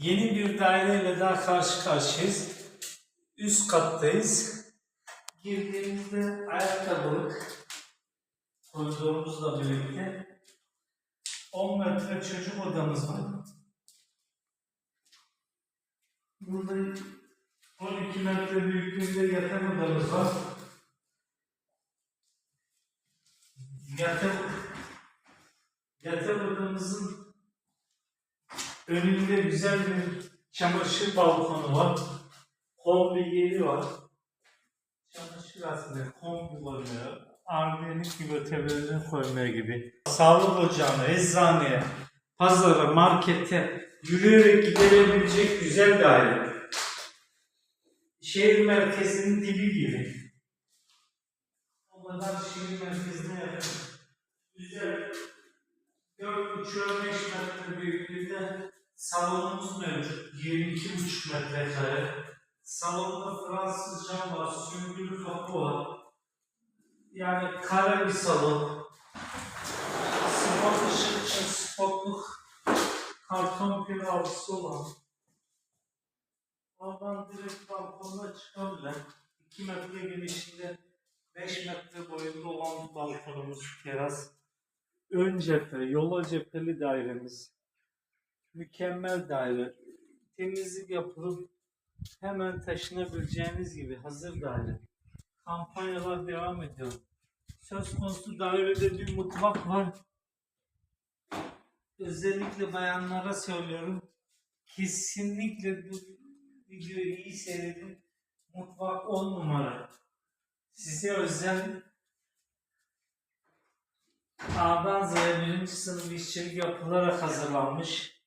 Yeni bir daireyle daha karşı karşıyayız. Üst kattayız. Girdiğimizde ayakkabılık koridorumuzla birlikte 10 metre çocuk odamız var. Burada 12 metre büyüklüğünde yatak odamız var. Yatak, yatak odamızın önünde güzel bir çamaşır balkonu var. Kombi yeri var. Çamaşır aslında kombi koymaya, ardenik gibi ötelerini koymaya gibi. Sağlık ocağına, eczaneye, pazara, markete yürüyerek gidebilecek güzel bir aile. Şehir merkezinin dibi gibi. O kadar şehir merkezine yakın. Güzel. 4,5-5 metre büyüklüğünde salonumuz mevcut. 22,5 metrekare. Salonda Fransız cam var, süngülü kapı var. Yani kare bir salon. Spot ışık için spotluk karton bir havlusu olan. Oradan direkt balkona çıkabilen 2 metre genişliğinde 5 metre boyunda olan balkonumuz, teras. Ön cephe, yola cepheli dairemiz. Mükemmel daire. Temizlik yapılıp hemen taşınabileceğiniz gibi hazır daire. Kampanyalar devam ediyor. Söz konusu dairede bir mutfak var. Özellikle bayanlara söylüyorum. Kesinlikle bu videoyu iyi seyredin. Mutfak 10 numara. Size özel A'dan Z'ye birinci sınıf işçilik yapılarak hazırlanmış.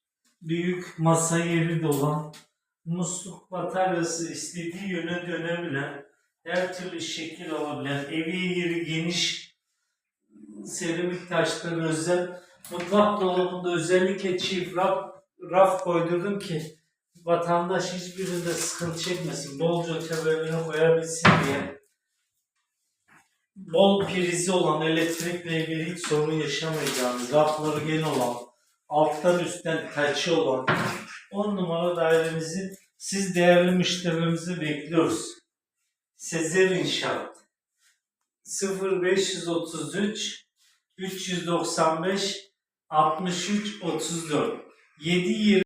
Büyük masa yeri de olan, musluk bataryası istediği yöne dönebilen, her türlü şekil alabilen, evi yeri geniş, seramik taştan özel, mutfak dolabında özellikle çift raf, raf koydurdum ki vatandaş hiçbirinde sıkıntı çekmesin, bolca tebeline koyabilsin diye. Bol prizi olan elektrikle ilgili hiç sorun yaşamayacağınız, rafları gen olan, alttan üstten taçı olan 10 numara dairemizi siz değerli müşterimizi bekliyoruz. Sezer İnşaat 0533 395 63 34 7